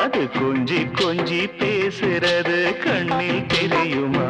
அது கொஞ்சி கொஞ்சி பேசுறது கண்ணில் தெரியுமா?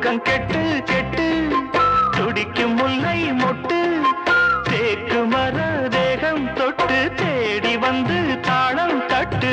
பக்கம் கெட்டு கெட்டு. துடிக்கும் முல்லை மொட்டு. தேக்கு மர தேகம் தொட்டு தேடி வந்து தாளம் தட்டு.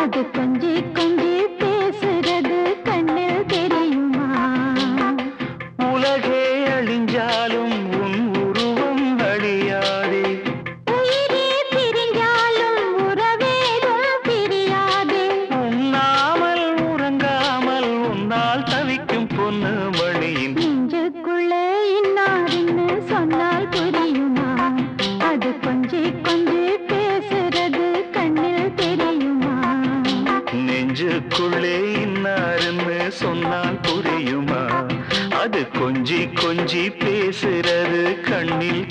அது கொஞ்சி கொஞ்சம் கொஞ்சி கொஞ்சி பேசுறது கண்ணில்